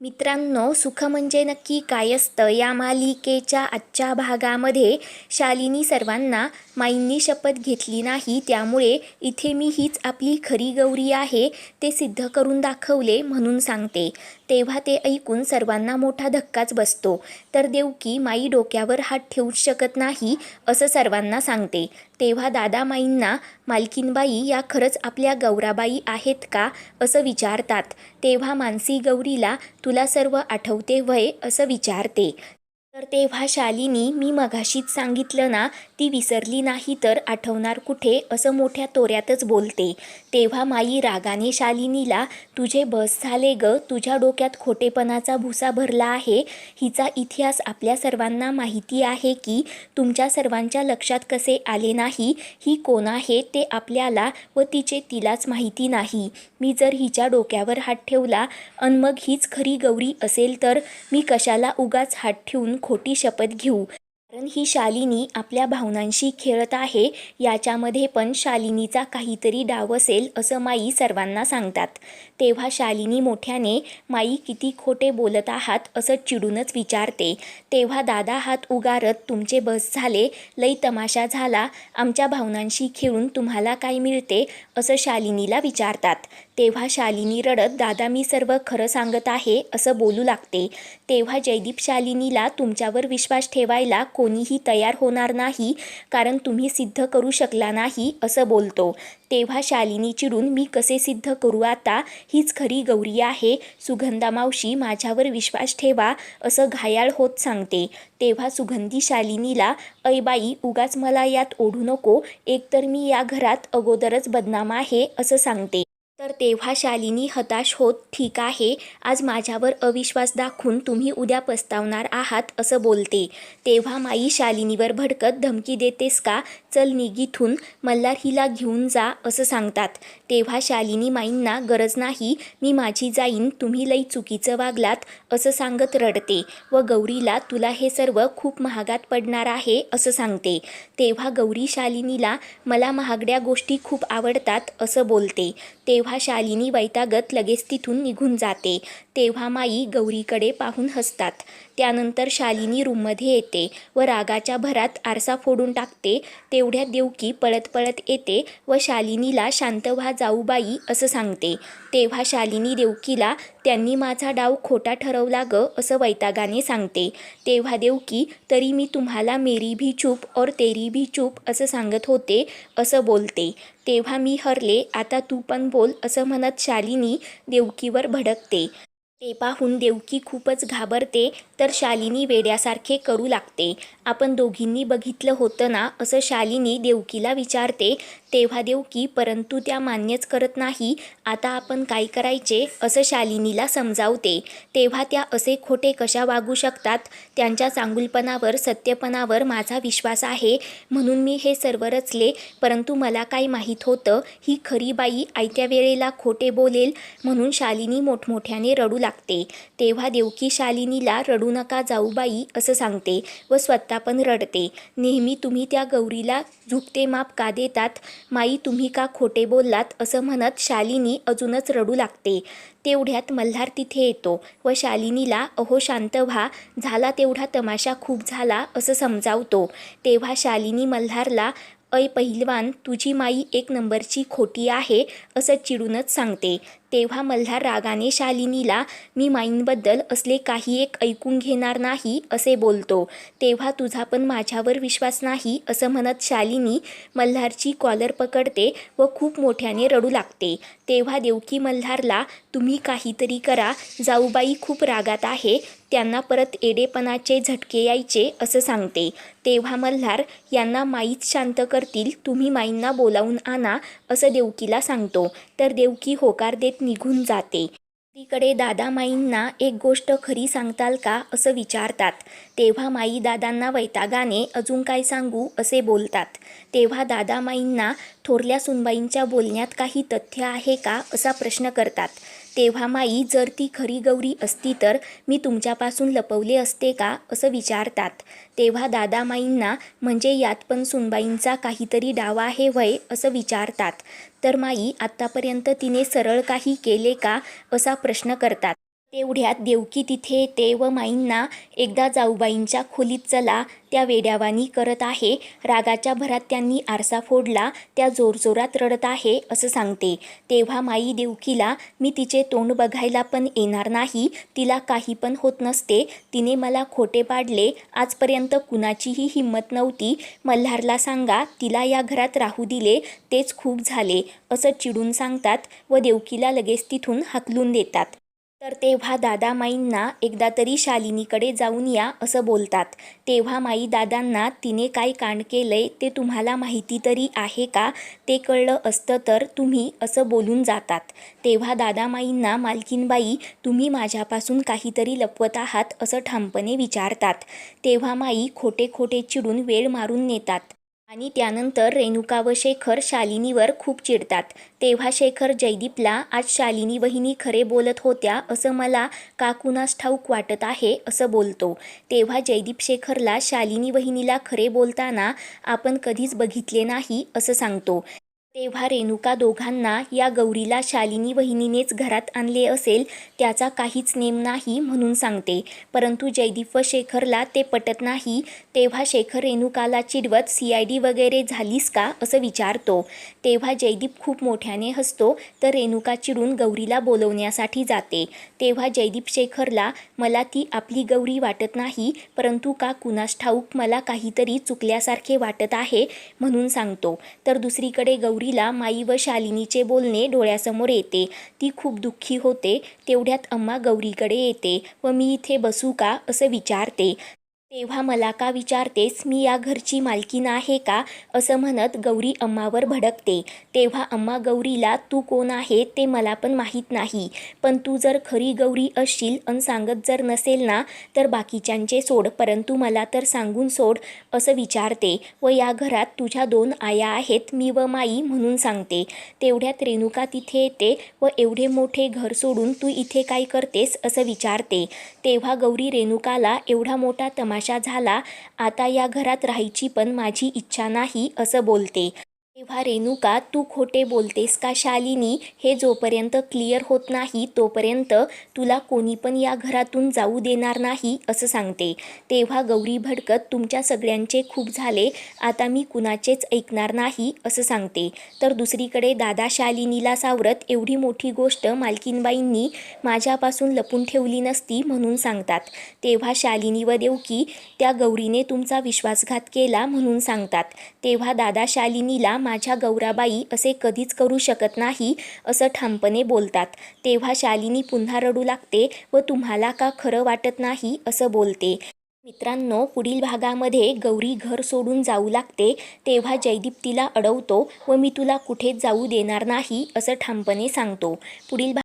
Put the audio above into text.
मित्रांनो सुख म्हणजे नक्की काय असतं? या मालिकेच्या आजच्या भागामध्ये शालिनी सर्वांना माईंनी शपथ घेतली नाही. त्यामुळे इथे मी हीच आपली खरी गौरी आहे ते सिद्ध करून दाखवले म्हणून सांगते. तेव्हा ते ऐकून सर्वांना मोठा धक्काच बसतो. तर देवकी माई डोक्यावर हात ठेवूच शकत नाही असं सर्वांना सांगते. तेव्हा दादा माईंना मालकीनबाई या खरंच आपल्या गौराबाई आहेत का? असं विचारतात. तेव्हा मानसी गौरीला तुला सर्व आठवते वय असं विचारते. तर तेव्हा शालिनी मी मघाशीच सांगितलं ना ती विसरली नाही तर आठवणार कुठे असं मोठ्या तोऱ्यातच बोलते. तेव्हा माई रागाने शालिनीला तुझे बस झाले ग तुझ्या डोक्यात खोटेपणाचा भुसा भरला आहे. हिचा इतिहास आपल्या सर्वांना माहिती आहे की तुमच्या सर्वांच्या लक्षात कसे आले नाही ही कोण आहे ते आपल्याला व तिचे तिलाच माहिती नाही. मी जर हिच्या डोक्यावर हात ठेवला अन मग हीच खरी गौरी असेल तर मी कशाला उगाच हात ठेवून खोटी शपथ घेऊ. कारण ही शालिनी आपल्या भावनांशी खेळत आहे याच्यामध्ये पण शालिनीचा काहीतरी डाव असेल असं माई सर्वांना सांगतात. तेव्हा शालिनी मोठ्याने माई किती खोटे बोलत आहात असं चिडूनच विचारते. तेव्हा दादा हात उगारत तुमचे बस झाले लई तमाशा झाला. आमच्या भावनांशी खेळून तुम्हाला काय मिळते? असं शालिनीला विचारतात. तेव्हा शालिनी रडत दादा मी सर्व खरं सांगत आहे असं बोलू लागते. तेव्हा जयदीप शालिनीला तुमच्यावर विश्वास ठेवायला कोणीही तयार होणार नाही कारण तुम्ही सिद्ध करू शकला नाही असं बोलतो. तेव्हा शालिनी चिडून मी कसे सिद्ध करू आता? हीच खरी गौरी आहे. सुगंधा मावशी माझ्यावर विश्वास ठेवा असं घायाळ होत सांगते. तेव्हा सुगंधी शालिनीला ऐबाई उगाच मला यात ओढू नको. एकतर मी या घरात अगोदरच बदनाम आहे असं सांगते. तर तेव्हा शालिनी हताश होत ठीक आहे आज माझ्यावर अविश्वास दाखवून तुम्ही उद्या पस्तावणार आहात असं बोलते. तेव्हा माई शालिनीवर भडकत धमकी देतेस का? चल निगीथून मल्हार हिला घेऊन जा असं सांगतात. तेव्हा शालिनी माईंना गरज नाही मी माझी जाईन तुम्ही लई चुकीचं वागलात असं सांगत रडते. व गौरीला तुला हे सर्व खूप महागात पडणार आहे असं सांगते. तेव्हा गौरी शालिनीला मला महागड्या गोष्टी खूप आवडतात असं बोलते. तेव्हा शालिनी वैतागत लगेच तिथून निघून जाते. तेव्हा माई गौरीकडे पाहून हसतात. त्यानंतर शालिनी रूममध्ये येते व रागाच्या भरात आरसा फोडून टाकते. तेवढ्यात देवकी पळत पळत येते व शालिनीला शांत व्हा जाऊबाई असं सांगते. तेव्हा शालिनी देवकीला त्यांनी माझा डाव खोटा ठरवला ग असं वैतागाने सांगते. तेव्हा देवकी तरी मी तुम्हाला मेरी भी चूप और तेरी भी चूप असं सांगत होते असं बोलते. तेव्हा मी हरले आता तू पण बोल असं म्हणत शालिनी देवकीवर भडकते. ते पाहून देवकी खूपच घाबरते तर शालिनी वेड्यासारखे करू लागते. आपण दोघींनी बघितलं होतं ना असं शालिनी देवकीला विचारते तेव्हा देवकी परंतु त्या मान्यच करत नाही. आता आपण काय करायचे? असं शालिनीला समजावते. तेव्हा त्या असे खोटे कशा वागू शकतात? त्यांच्या चांगुलपणावर सत्यपणावर माझा विश्वास आहे. म्हणून मी हे सर्व रचले. परंतु मला काय माहीत होतं? ही खरी बाई आयत्या वेळेला खोटे बोलेल म्हणून शालिनी मोठमोठ्याने रडू लागते. तेव्हा देवकी शालिनीला रडू नका जाऊ बाई असं सांगते व स्वतः पण रडते. नेहमी तुम्ही त्या गौरीला झुकते माप का देतात? माई तुम्ही का खोटे बोललात? असं म्हणत शालिनी अजूनच रडू लागते. तेवढ्यात मल्हार तिथे येतो व शालिनीला अहो शांत व्हा झाला तेवढा तमाशा खूप झाला असं समजावतो. तेव्हा शालिनी मल्हारला अय पहिलवान तुझी माई एक नंबरची खोटी आहे असं चिडूनच सांगते. तेव्हा मल्हार रागाने शालिनीला मी माईंबद्दल असले काही एक ऐकून घेणार नाही असे बोलतो. तेव्हा तुझा पण माझ्यावर विश्वास नाही असं म्हणत शालिनी मल्हारची कॉलर पकडते व खूप मोठ्याने रडू लागते. तेव्हा देवकी मल्हारला तुम्ही काहीतरी करा जाऊबाई खूप रागात आहे त्यांना परत एडेपणाचे झटके यायचे असं सांगते. तेव्हा मल्हार यांना माईच शांत करतील तुम्ही माईंना बोलावून आणा असं देवकीला सांगतो. तर देवकी होकार देत निघून जाते. तिकडे दादामाईंना एक गोष्ट खरी सांगताल का असं विचारतात. तेव्हा माई दादांना वैतागाने अजून काय सांगू असे बोलतात. तेव्हा दादामाईंना थोरल्या सुनबाईंच्या बोलण्यात काही तथ्य आहे का असा प्रश्न करतात. तेव्हा माई जर ती खरी गौरी असती तर मी तुमच्यापासून लपवले असते का? असं विचारतात. तेव्हा दादामाईंना म्हणजे यात पण सुनबाईंचा काहीतरी डावा आहे वय असं विचारतात. तर माई आत्तापर्यंत तिने सरळ काही केले का? असा प्रश्न करतात. तेवढ्यात देवकी तिथे येते व माईंना एकदा जाऊबाईंच्या खोलीत चला त्या वेड्यावानी करत आहे. रागाच्या भरात त्यांनी आरसा फोडला त्या जोरजोरात रडत आहे असं सांगते. तेव्हा माई देवकीला मी तिचे तोंड बघायला पण येणार नाही तिला काही पण होत नसते तिने मला खोटे पाडले आजपर्यंत कुणाचीही हिंमत नव्हती. मल्हारला सांगा तिला या घरात राहू दिले तेच खूप झाले असं चिडून सांगतात व देवकीला लगेच तिथून हाकलून देतात. तर तेव्हा दादा माईंना एकदा तरी शालिनीकडे जाऊन या असं बोलतात. तेव्हा माई दादांना तिने काय कांड केलंय ते तुम्हाला माहिती तरी आहे का? ते कळलं असतं तर तुम्ही असं बोलून जातात. तेव्हा दादा माईंना मालकीनबाई तुम्ही माझ्यापासून काहीतरी लपवत आहात असं ठामपणे विचारतात. तेव्हा माई खोटे खोटे चिडून वेळ मारून नेतात. आणि त्यानंतर रेणुका व शेखर शालिनीवर खूप चिडतात. तेव्हा शेखर जयदीपला आज शालिनी वहिनी खरे बोलत होत्या असं मला का कुणास ठाऊक वाटत आहे असं बोलतो. तेव्हा जयदीप शेखरला शालिनी वहिनीला खरे बोलताना आपण कधीच बघितले नाही असं सांगतो. तेव्हा रेणुका दोघांना या गौरीला शालिनी वहिनीनेच घरात आणले असेल त्याचा काहीच नेम नाही म्हणून सांगते. परंतु जयदीप व शेखरला ते पटत नाही तेव्हा शेखर रेणुकाला चिडवत सी आय डी वगैरे झालीस का? असं विचारतो. तेव्हा जयदीप खूप मोठ्याने हसतो तर रेणुका चिडून गौरीला बोलवण्यासाठी जाते. तेव्हा जयदीप शेखरला मला ती आपली गौरी वाटत नाही परंतु का कुणास ठाऊक मला काहीतरी चुकल्यासारखे वाटत आहे म्हणून सांगतो. तर दुसरीकडे गौरी गौरीला माई व शालिनीचे बोलणे डोळ्यासमोर येते. ती खूप दुःखी होते तेवढ्यात अम्मा गौरीकडे येते व मी इथे बसू का? असं विचारते. तेव्हा मला का विचारतेस मी या घरची मालकीण आहे का? असं म्हणत गौरी अम्मावर भडकते. तेव्हा अम्मा गौरीला तू कोण आहे ते मला पण माहीत नाही. पण तू जर खरी गौरी असशील अन सांगत जर नसेल ना तर बाकीच्यांचे सोड. परंतु मला तर सांगून सोड असं विचारते. व या घरात तुझ्या दोन आया आहेत मी व माई म्हणून सांगते. तेवढ्यात रेणुका तिथे येते व एवढे मोठे घर सोडून तू इथे काय करतेस? असं विचारते. तेव्हा गौरी रेणुकाला एवढा मोठा तमा तमाशा झाला आता या घरात राहायची पण माझी इच्छा नाही असं बोलते. तेव्हा रेणुका तू खोटे बोलतेस का शालिनी? हे जोपर्यंत क्लिअर होत नाही तोपर्यंत तुला कोणी पण या घरातून जाऊ देणार नाही असं सांगते. तेव्हा गौरी भडकत तुमच्या सगळ्यांचे खूप झाले आता मी कुणाचेच ऐकणार नाही असं सांगते. तर दुसरीकडे दादा शालिनीला सावरत एवढी मोठी गोष्ट मालकीनबाईंनी माझ्यापासून लपून ठेवली नसती म्हणून सांगतात. तेव्हा शालिनी व देवकी त्या गौरीने तुमचा विश्वासघात केला म्हणून सांगतात. तेव्हा दादा शालिनीला माझ्या गौराबाई असे कधीच करू शकत नाही असं ठामपणे बोलतात. तेव्हा शालिनी पुन्हा रडू लागते व तुम्हाला का खरं वाटत नाही असं बोलते. मित्रांनो पुढील भागामध्ये गौरी घर सोडून जाऊ लागते तेव्हा जयदीप तिला अडवतो व मी तुला कुठेच जाऊ देणार नाही असं ठामपणे सांगतो. पुढील भा